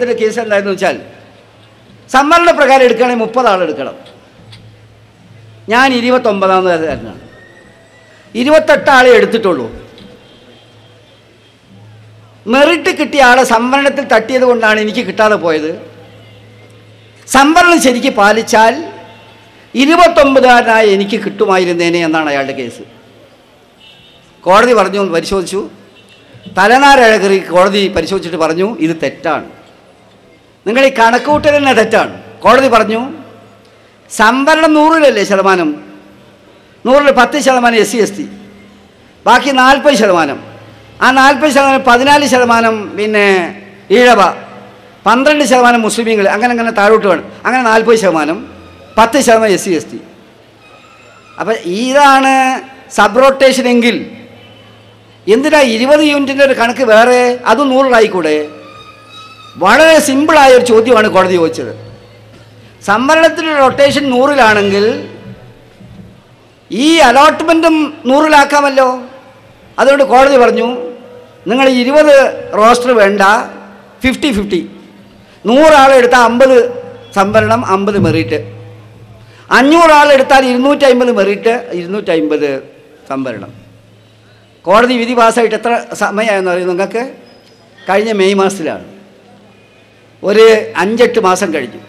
ഇതിന്റെ കേസ് എന്തായെന്ന് വെച്ചാൽ സംവരണ പ്രകാരം എടുക്കുകയാണെങ്കിൽ മുപ്പത് ആളെടുക്കണം ഞാൻ ഇരുപത്തൊമ്പതാമതുകാരനാണ് ഇരുപത്തെട്ട് ആളെ എടുത്തിട്ടുള്ളൂ. മെറിറ്റ് കിട്ടിയ ആളെ സംവരണത്തിൽ തട്ടിയത് കൊണ്ടാണ് എനിക്ക് കിട്ടാതെ പോയത്. സംവരണം ശരിക്ക് പാലിച്ചാൽ ഇരുപത്തൊമ്പതുകാരനായ എനിക്ക് കിട്ടുമായിരുന്നേനെ എന്നാണ് അയാളുടെ കേസ്. കോടതി പറഞ്ഞു പരിശോധിച്ചു. തലനാരഴകറി കോടതി പരിശോധിച്ചിട്ട് പറഞ്ഞു ഇത് തെറ്റാണ്. നിങ്ങൾ ഈ കണക്കുകൂട്ടൽ തന്നെ തെറ്റാണ്. കോടതി പറഞ്ഞു സംവരണം നൂറിലല്ലേ ശതമാനം? നൂറിൽ പത്ത് ശതമാനം എസ് സി എസ് ടി. ബാക്കി നാൽപ്പത് ശതമാനം. ആ നാൽപ്പത് ശതമാനം പതിനാല് ശതമാനം പിന്നെ ഈഴവ പന്ത്രണ്ട് ശതമാനം മുസ്ലിമീങ്ങൾ അങ്ങനെ അങ്ങനെ താഴോട്ട് വേണം. അങ്ങനെ നാൽപ്പത് ശതമാനം പത്ത് ശതമാനം എസ് സി എസ് ടി. അപ്പം ഇതാണ് സബ് റൊട്ടേഷൻ എങ്കിൽ എന്തിനാ ഇരുപത് യൂണിറ്റിന്റെ ഒരു കണക്ക് വേറെ അതും നൂറിലായിക്കൂടെ? വളരെ സിമ്പിളായ ഒരു ചോദ്യമാണ് കോടതി ചോദിച്ചത്. സംവരണത്തിന്റെ റൊട്ടേഷൻ നൂറിലാണെങ്കിൽ ഈ അലോട്ട്മെന്റും നൂറിലാക്കാമല്ലോ? അതുകൊണ്ട് കോടതി പറഞ്ഞു നിങ്ങൾ ഇരുപത് റോസ്റ്റർ വേണ്ട ഫിഫ്റ്റി ഫിഫ്റ്റി നൂറാളെടുത്താൽ അമ്പത് സംവരണം അമ്പത് മെറിറ്റ് അഞ്ഞൂറാളെടുത്താൽ ഇരുന്നൂറ്റി അമ്പത് മെറിറ്റ് ഇരുന്നൂറ്റി അമ്പത് സംവരണം. കോടതി വിധി പാസ്സായിട്ട് എത്ര സമയമായെന്ന് അറിയും നിങ്ങൾക്ക്? കഴിഞ്ഞ മെയ് മാസത്തിലാണ്. ഒരു അഞ്ചെട്ട് മാസം കഴിഞ്ഞു.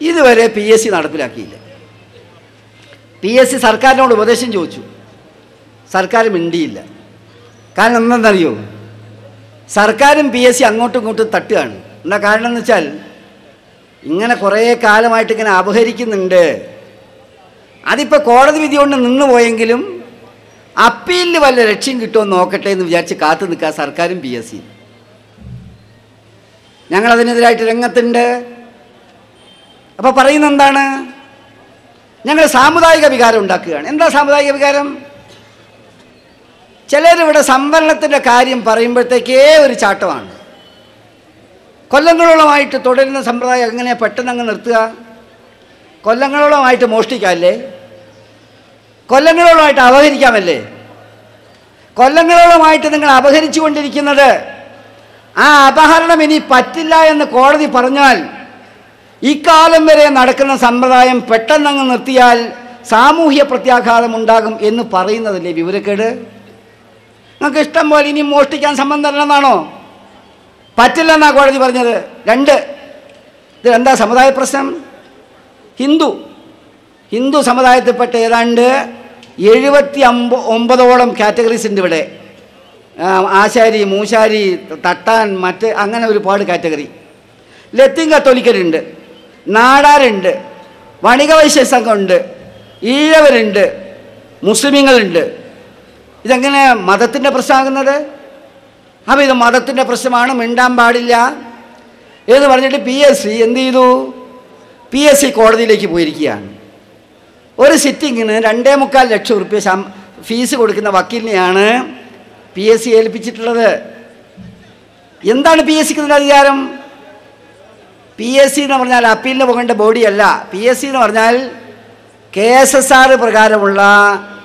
ഇതുവരെ പി എസ് സി നടപ്പിലാക്കിയില്ല. പി എസ് സി സർക്കാരിനോട് ഉപദേശം ചോദിച്ചു. സർക്കാർ മിണ്ടിയില്ല. കാരണം എന്താണെന്നറിയോ? സർക്കാരും പി എസ് സി അങ്ങോട്ടും ഇങ്ങോട്ടും തട്ടുകയാണ്. എന്താ കാരണം എന്ന് വെച്ചാൽ ഇങ്ങനെ കുറേ കാലമായിട്ട് ഇങ്ങനെ അപഹരിക്കുന്നുണ്ട്. അതിപ്പോൾ കോടതി വിധി കൊണ്ട് നിന്ന് പോയെങ്കിലും അപ്പീലിൽ വല്ല ലക്ഷ്യം കിട്ടുമോ നോക്കട്ടെ എന്ന് വിചാരിച്ച് കാത്തു നിൽക്കുക സർക്കാരും പി എസ് സി ഞങ്ങളതിനെതിരായിട്ട് രംഗത്തുണ്ട്. അപ്പോൾ പറയുന്ന എന്താണ് ഞങ്ങൾ സാമുദായിക വികാരം ഉണ്ടാക്കുകയാണ്. എന്താ സാമുദായിക വികാരം? ചിലരിവിടെ സംവരണത്തിന്റെ കാര്യം പറയുമ്പോഴത്തേക്കേ ഒരു ചാട്ടമാണ്. കൊല്ലങ്ങളോളമായിട്ട് തുടരുന്ന സമ്പ്രദായം എങ്ങനെ പെട്ടെന്ന് അങ്ങ് നിർത്തുക? കൊല്ലങ്ങളോളമായിട്ട് മോഷ്ടിക്കാമല്ലേ കൊല്ലങ്ങളോളമായിട്ട് അപഹരിക്കാമല്ലേ? കൊല്ലങ്ങളോളമായിട്ട് നിങ്ങൾ അപഹരിച്ചു കൊണ്ടിരിക്കുന്നത് ആ അപഹരണം ഇനി പറ്റില്ല എന്ന് കോടതി പറഞ്ഞാൽ ഇക്കാലം വരെ നടക്കുന്ന സമ്പ്രദായം പെട്ടെന്നങ്ങ് നിർത്തിയാൽ സാമൂഹ്യ പ്രത്യാഘാതം ഉണ്ടാകും എന്ന് പറയുന്നതല്ലേ വിവരക്കേട്? നിങ്ങൾക്ക് ഇഷ്ടം പോലെ ഇനി മോഷ്ടിക്കാൻ തരണമെന്നാണോ? പറ്റില്ലെന്നാ കോടതി പറഞ്ഞത്. രണ്ട് ഇത് എന്താ സമുദായ പ്രശ്നം? ഹിന്ദു ഹിന്ദു സമുദായത്തിൽപ്പെട്ട ഏതാണ്ട് എഴുപത്തി അമ്പ ഒമ്പതോളം കാറ്റഗറീസ് ഉണ്ട് ഇവിടെ. ആശാരി മൂശാരി തട്ടാൻ മറ്റ് അങ്ങനെ ഒരുപാട് കാറ്റഗറി. ലത്തീൻ കത്തോലിക്കരുണ്ട് നാടാരുണ്ട് വണിക സംഘമുണ്ട് ഈഴവരുണ്ട് മുസ്ലിമുകളുണ്ട് ഇതെങ്ങനെ മതത്തിന്റെ പ്രശ്നമാകുന്നത്? അപ്പോൾ ഇത് മതത്തിന്റെ പ്രശ്നമാണ് മിണ്ടാൻ പാടില്ല. എന്ന് പറഞ്ഞിട്ട് പി എസ് സി എന്ത് ചെയ്തു? പി എസ് സി കോടതിയിലേക്ക് പോയിരിക്കുകയാണ്. ഒരു സിറ്റിങ്ങിന് രണ്ടേ മുക്കാൽ ലക്ഷം റുപ്യ ഫീസ് കൊടുക്കുന്ന വക്കീലിനെയാണ് പി എസ് സി ഏൽപ്പിച്ചിട്ടുള്ളത്. എന്താണ് പി എസ് സിക്ക് ഇതിന്റെ അധികാരം പി എസ് സി എന്ന് പറഞ്ഞാൽ അപ്പീലിന് പോകേണ്ട ബോഡിയല്ല പി എസ് സി എന്ന് പറഞ്ഞാൽ കെ എസ് എസ് ആർ പ്രകാരമുള്ള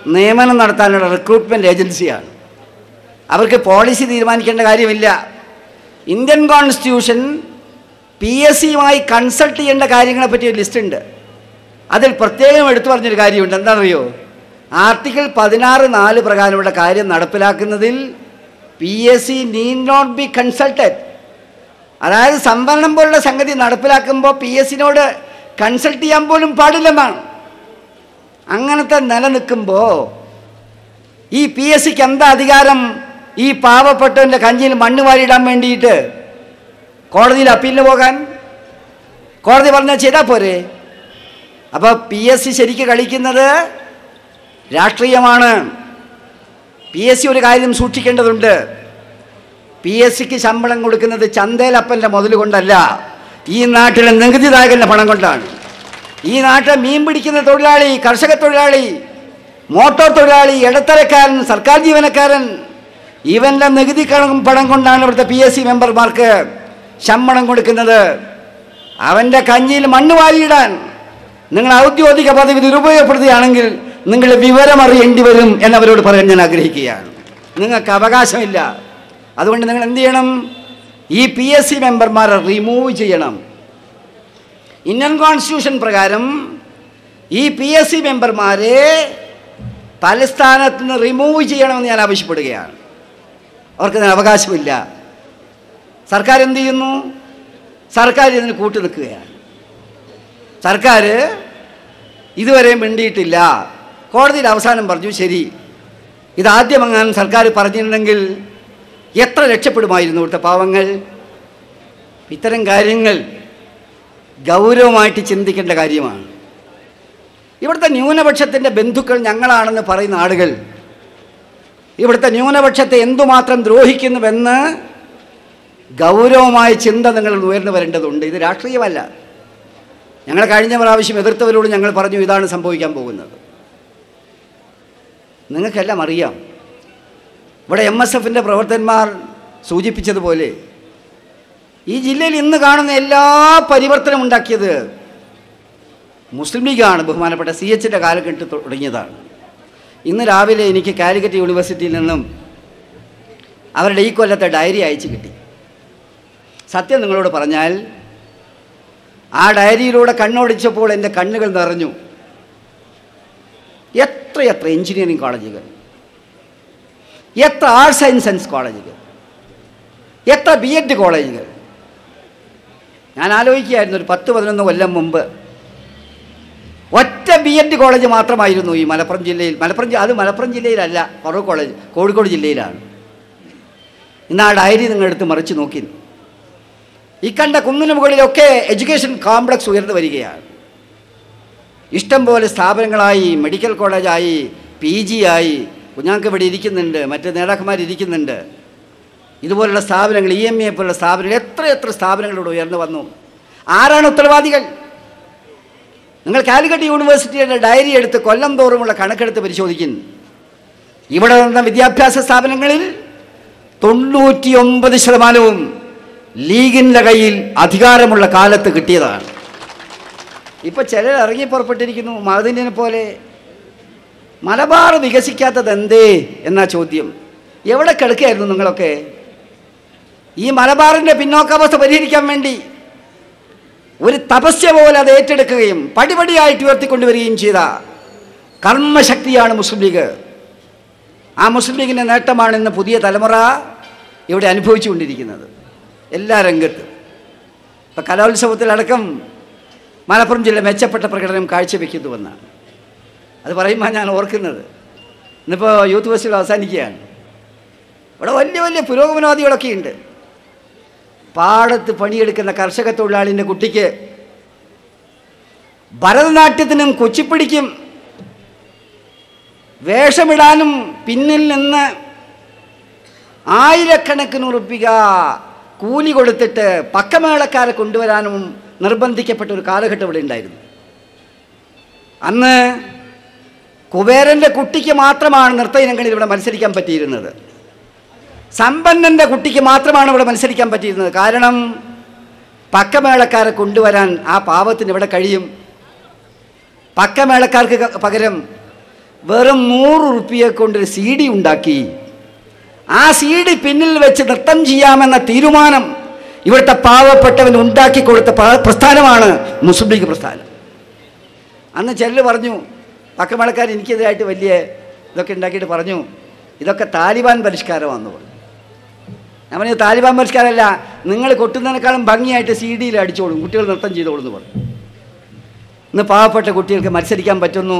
നിയമനം നടത്താനുള്ള റിക്രൂട്ട്മെന്റ് ഏജൻസിയാണ് അവർക്ക് പോളിസി തീരുമാനിക്കേണ്ട കാര്യമില്ല. ഇന്ത്യൻ കോൺസ്റ്റിറ്റ്യൂഷൻ പി എസ് സിയുമായി കൺസൾട്ട് ചെയ്യേണ്ട കാര്യങ്ങളെപ്പറ്റി ഒരു ലിസ്റ്റ് ഉണ്ട്. അതിൽ പ്രത്യേകം എടുത്തു പറഞ്ഞൊരു കാര്യമുണ്ട്. എന്താണെന്നറിയോ? ആർട്ടിക്കിൾ പതിനാറ് നാല് പ്രകാരമുള്ള കാര്യം നടപ്പിലാക്കുന്നതിൽ P S C need not be consulted അതായത് സംവരണം പോലുള്ള സംഗതി നടപ്പിലാക്കുമ്പോൾ പി എസ് സിനോട് കൺസൾട്ട് ചെയ്യാൻ പോലും പാടില്ലെന്നാണ്. അങ്ങനത്തെ നിലനിൽക്കുമ്പോൾ ഈ പി എസ് സിക്ക് എന്താ അധികാരം? ഈ പാവപ്പെട്ടവന്റെ കഞ്ഞിയിൽ മണ്ണ് വാരിയിടാൻ വേണ്ടിയിട്ട് കോടതിയിൽ അപ്പീലിന് പോകാൻ? കോടതി പറഞ്ഞാൽ ചെയ്താൽ പോരെ? അപ്പോൾ പി എസ് സി ശരിക്ക് കളിക്കുന്നത് രാഷ്ട്രീയമാണ്. പി എസ് സി ഒരു കാര്യം സൂക്ഷിക്കേണ്ടതുണ്ട്. പി എസ് സിക്ക് ശമ്പളം കൊടുക്കുന്നത് ചന്തേലപ്പന്റെ മുതൽ കൊണ്ടല്ല ഈ നാട്ടിലെ നികുതിദായകന്റെ പണം കൊണ്ടാണ്. ഈ നാട്ടിലെ മീൻ പിടിക്കുന്ന തൊഴിലാളി കർഷക തൊഴിലാളി മോട്ടോർ തൊഴിലാളി ഇടത്തരക്കാരൻ സർക്കാർ ജീവനക്കാരൻ ഇവന്റെ നികുതി പണം കൊണ്ടാണ് ഇവിടുത്തെ പി എസ് സി മെമ്പർമാർക്ക് ശമ്പളം കൊടുക്കുന്നത്. അവന്റെ കഞ്ഞിയിൽ മണ്ണ് വാരിയിടാൻ നിങ്ങൾ ഔദ്യോഗിക പദവി ദുരുപയോഗപ്പെടുത്തുകയാണെങ്കിൽ നിങ്ങൾ വിവരം അറിയേണ്ടി വരും എന്നവരോട് പറയാൻ ഞാൻ ആഗ്രഹിക്കുകയാണ്. നിങ്ങൾക്ക് അവകാശമില്ല. അതുകൊണ്ട് നിങ്ങൾ എന്ത് ചെയ്യണം? ഈ പി എസ് സി മെമ്പർമാരെ റിമൂവ് ചെയ്യണം. ഇന്ത്യൻ കോൺസ്റ്റിറ്റ്യൂഷൻ പ്രകാരം ഈ പി എസ് സി മെമ്പർമാരെ തലസ്ഥാനത്ത് നിന്ന് റിമൂവ് ചെയ്യണമെന്ന് ഞാൻ ആവശ്യപ്പെടുകയാണ്. അവർക്ക് അതിന് അവകാശമില്ല. സർക്കാർ എന്ത് ചെയ്യുന്നു? സർക്കാർ ഇതിന് കൂട്ടു നിൽക്കുകയാണ് സർക്കാർ ഇതുവരെ മിണ്ടിയിട്ടില്ല. കോടതിയിൽ അവസാനം പറഞ്ഞു ശരി ഇതാദ്യം അങ്ങനെ സർക്കാർ പറഞ്ഞിട്ടുണ്ടെങ്കിൽ എത്ര രക്ഷപ്പെടുമായിരുന്നു ഇവിടുത്തെ പാവങ്ങൾ? ഇത്തരം കാര്യങ്ങൾ ഗൗരവമായിട്ട് ചിന്തിക്കേണ്ട കാര്യമാണ്. ഇവിടുത്തെ ന്യൂനപക്ഷത്തിന്റെ ബന്ധുക്കൾ ഞങ്ങളാണെന്ന് പറയുന്ന ആളുകൾ ഇവിടുത്തെ ന്യൂനപക്ഷത്തെ എന്തുമാത്രം ദ്രോഹിക്കുന്നുവെന്ന് ഗൗരവമായ ചിന്ത നിങ്ങൾ ഉയർന്നു വരേണ്ടതുണ്ട്. ഇത് രാഷ്ട്രീയമല്ല. ഞങ്ങൾ കഴിഞ്ഞ പ്രാവശ്യം എതിർത്തവരോട് ഞങ്ങൾ പറഞ്ഞു ഇതാണ് സംഭവിക്കാൻ പോകുന്നത്. നിങ്ങൾക്കെല്ലാം അറിയാം. ഇവിടെ എം എസ് എഫിന്റെ പ്രവർത്തകന്മാർ സൂചിപ്പിച്ചതുപോലെ ഈ ജില്ലയിൽ ഇന്ന് കാണുന്ന എല്ലാ പരിവർത്തനം ഉണ്ടാക്കിയത് മുസ്ലിം ലീഗാണ് ബഹുമാനപ്പെട്ട സി എച്ചിന്റെ കാലഘട്ടത്തിൽ തുടങ്ങിയതാണ്. ഇന്ന് രാവിലെ എനിക്ക് കാലിക്കറ്റ് യൂണിവേഴ്സിറ്റിയിൽ നിന്നും അവരുടെ ഈ കൊല്ലത്തെ ഡയറി അയച്ചു കിട്ടി. സത്യം നിങ്ങളോട് പറഞ്ഞാൽ ആ ഡയറിയിലൂടെ കണ്ണോടിച്ചപ്പോൾ എന്റെ കണ്ണുകൾ നിറഞ്ഞു. എത്രയെത്ര എഞ്ചിനീയറിംഗ് കോളേജുകൾ? എത്ര ആർട്സ് ആൻഡ് സയൻസ് കോളേജുകൾ? എത്ര ബി എഡ് കോളേജുകൾ? ഞാൻ ആലോചിക്കുകയായിരുന്നു ഒരു പത്ത് പതിനൊന്ന് കൊല്ലം മുമ്പ് ഒറ്റ ബി എഡ് കോളേജ് മാത്രമായിരുന്നു ഈ മലപ്പുറം ജില്ലയിൽ. മലപ്പുറം അത് മലപ്പുറം ജില്ലയിലല്ല ഫറൂഖ് കോളേജ് കോഴിക്കോട് ജില്ലയിലാണ്. ഇന്ന് ആ ഡയറി നിങ്ങളെടുത്ത് മറിച്ച് നോക്കി. ഈ കണ്ട കുന്നിന് മുകളിലൊക്കെ എഡ്യൂക്കേഷൻ കോംപ്ലക്സ് ഉയർന്നു വരികയാണ്. ഇഷ്ടം പോലെ സ്ഥാപനങ്ങളായി മെഡിക്കൽ കോളേജായി പി ജി ആയി കുഞ്ഞാങ്ക് ഇവിടെ ഇരിക്കുന്നുണ്ട് മറ്റ് നേതാക്കന്മാർ ഇരിക്കുന്നുണ്ട്. ഇതുപോലുള്ള സ്ഥാപനങ്ങൾ ഇ എം എ പോലുള്ള സ്ഥാപനങ്ങൾ എത്ര എത്ര സ്ഥാപനങ്ങളിലൂടെ ഉയർന്നു വന്നു. ആരാണ് ഉത്തരവാദികൾ? നിങ്ങൾ കാലിക്കറ്റ് യൂണിവേഴ്സിറ്റിയുടെ ഡയറി എടുത്ത് കൊല്ലം തോറുമുള്ള കണക്കെടുത്ത് പരിശോധിക്കുന്നു ഇവിടെ നടന്ന വിദ്യാഭ്യാസ സ്ഥാപനങ്ങളിൽ തൊണ്ണൂറ്റിയൊമ്പത് ശതമാനവും ലീഗിന്റെ കയ്യിൽ അധികാരമുള്ള കാലത്ത് കിട്ടിയതാണ്. ഇപ്പോൾ ചിലർ ഇറങ്ങി പുറപ്പെട്ടിരിക്കുന്നു മഹദിനെ പോലെ. മലബാർ വികസിക്കാത്തത് എന്തേ എന്നാ ചോദ്യം. എവിടെ കിടക്കുകയായിരുന്നു നിങ്ങളൊക്കെ? ഈ മലബാറിന്റെ പിന്നോക്കാവസ്ഥ പരിഹരിക്കാൻ വേണ്ടി ഒരു തപസ്യ പോലെ അത് ഏറ്റെടുക്കുകയും പടിപടിയായിട്ട് ഉയർത്തിക്കൊണ്ടുവരികയും ചെയ്ത കർമ്മശക്തിയാണ് മുസ്ലിം ലീഗ്. ആ മുസ്ലിം ലീഗിന്റെ നേട്ടമാണ് ഇന്ന് പുതിയ തലമുറ ഇവിടെ അനുഭവിച്ചുകൊണ്ടിരിക്കുന്നത്. എല്ലാ രംഗത്തും. ഇപ്പം കലോത്സവത്തിലടക്കം മലപ്പുറം ജില്ല മെച്ചപ്പെട്ട പ്രകടനം കാഴ്ചവെക്കുന്നുവെന്നാണ്. അത് പറയുമ്പോൾ ഞാൻ ഓർക്കുന്നത്. ഇന്നിപ്പോൾ യൂത്ത് ഫെസ്റ്റിവൽ അവസാനിക്കുകയാണ്. ഇവിടെ വലിയ വലിയ പുരോഗമനവാദികളൊക്കെ ഉണ്ട്. പാടത്ത് പണിയെടുക്കുന്ന കർഷക തൊഴിലാളിന്റെ കുട്ടിക്ക് ഭരതനാട്യത്തിനും കൊച്ചിപ്പിടിക്കും വേഷമിടാനും പിന്നിൽ നിന്ന് ആയിരക്കണക്കിന് ഉറുപ്പിക കൂലി കൊടുത്തിട്ട് പക്കമേളക്കാരെ കൊണ്ടുവരാനും നിർബന്ധിക്കപ്പെട്ട ഒരു കാലഘട്ടം ഇവിടെ ഉണ്ടായിരുന്നു. അന്ന് കുബേരന്റെ കുട്ടിക്ക് മാത്രമാണ് നൃത്ത ഇനങ്ങളിൽ ഇവിടെ മത്സരിക്കാൻ പറ്റിയിരുന്നത്. സമ്പന്നന്റെ കുട്ടിക്ക് മാത്രമാണ് ഇവിടെ മത്സരിക്കാൻ പറ്റിയിരുന്നത്. കാരണം പക്കമേളക്കാരെ കൊണ്ടുവരാൻ ആ പാവത്തിന് ഇവിടെ കഴിയും? പക്കമേളക്കാർക്ക് പകരം വെറും നൂറ് റുപ്യ കൊണ്ടൊരു സി ഡി ഉണ്ടാക്കി. ആ സി ഡി പിന്നിൽ വെച്ച് നൃത്തം ചെയ്യാമെന്ന തീരുമാനം ഇവിടുത്തെ പാവപ്പെട്ടവൻ ഉണ്ടാക്കി കൊടുത്ത പ്രസ്ഥാനമാണ് മുസ്ലിം ലീഗ് പ്രസ്ഥാനം. അന്ന് ചെല്ലു പറഞ്ഞു പക്കമേളക്കാർ എനിക്കെതിരായിട്ട് വലിയ ഇതൊക്കെ ഉണ്ടാക്കിയിട്ട് പറഞ്ഞു ഇതൊക്കെ താലിബാൻ പരിഷ്കാരമാണെന്ന് പറഞ്ഞു. ഞാൻ പറഞ്ഞു താലിബാൻ പരിഷ്കാരമല്ല നിങ്ങൾ കൊട്ടുന്നതിനേക്കാളും ഭംഗിയായിട്ട് സി ഡിയിൽ അടിച്ചോളും കുട്ടികൾ നൃത്തം ചെയ്തോളും എന്ന് പറഞ്ഞു. ഇന്ന് പാവപ്പെട്ട കുട്ടികൾക്ക് മത്സരിക്കാൻ പറ്റുന്നു.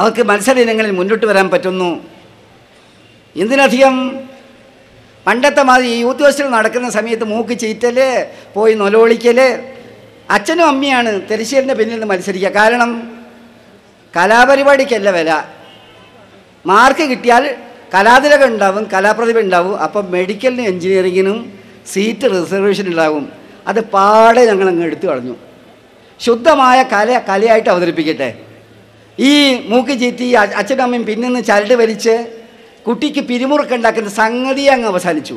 അവർക്ക് മത്സര ഇനങ്ങളിൽ മുന്നോട്ട് വരാൻ പറ്റുന്നു. എന്തിനധികം പണ്ടത്തെ മാതിരി ഈ യൂത്ത് ഫെസ്റ്റിവൽ നടക്കുന്ന സമയത്ത് മൂക്ക് ചീറ്റൽ പോയി നൊലോളിക്കൽ അച്ഛനും അമ്മയാണ് തെരശ്ശേരിന്റെ പിന്നിൽ നിന്ന് മത്സരിക്കുക. കാരണം കലാപരിപാടിക്കല്ല വില. മാർക്ക് കിട്ടിയാൽ കലാതിലകം ഉണ്ടാവും കലാപ്രതിഭ ഉണ്ടാവും. അപ്പം മെഡിക്കലിനും എൻജിനീയറിങ്ങിനും സീറ്റ് റിസർവേഷൻ ഉണ്ടാവും അത് പാടെ ഞങ്ങൾ അങ്ങ് എടുത്തു കളഞ്ഞു. ശുദ്ധമായ കല കലയായിട്ട് അവതരിപ്പിക്കട്ടെ. ഈ മൂക്ക് ചീറ്റി അമ്മയും പിന്നിന്ന് ചരട് വലിച്ച് കുട്ടിക്ക് പിരിമുറുക്കം ഉണ്ടാക്കുന്ന സംഗതി അങ്ങ് അവസാനിച്ചു.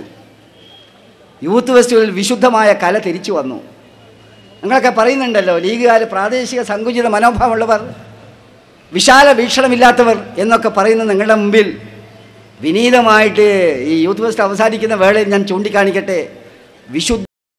യൂത്ത് ഫെസ്റ്റിവലിൽ വിശുദ്ധമായ കല തിരിച്ചു വന്നു. നിങ്ങളൊക്കെ പറയുന്നുണ്ടല്ലോ ലീഗുകാർ പ്രാദേശിക സങ്കുചിത മനോഭാവമുള്ളവർ വിശാല വീക്ഷണമില്ലാത്തവർ എന്നൊക്കെ പറയുന്ന നിങ്ങളുടെ മുമ്പിൽ. വിനീതമായിട്ട് ഈ യൂത്ത് ഫെസ്റ്റ് അവസാനിക്കുന്ന വേളയിൽ ഞാൻ ചൂണ്ടിക്കാണിക്കട്ടെ. വിശുദ്ധ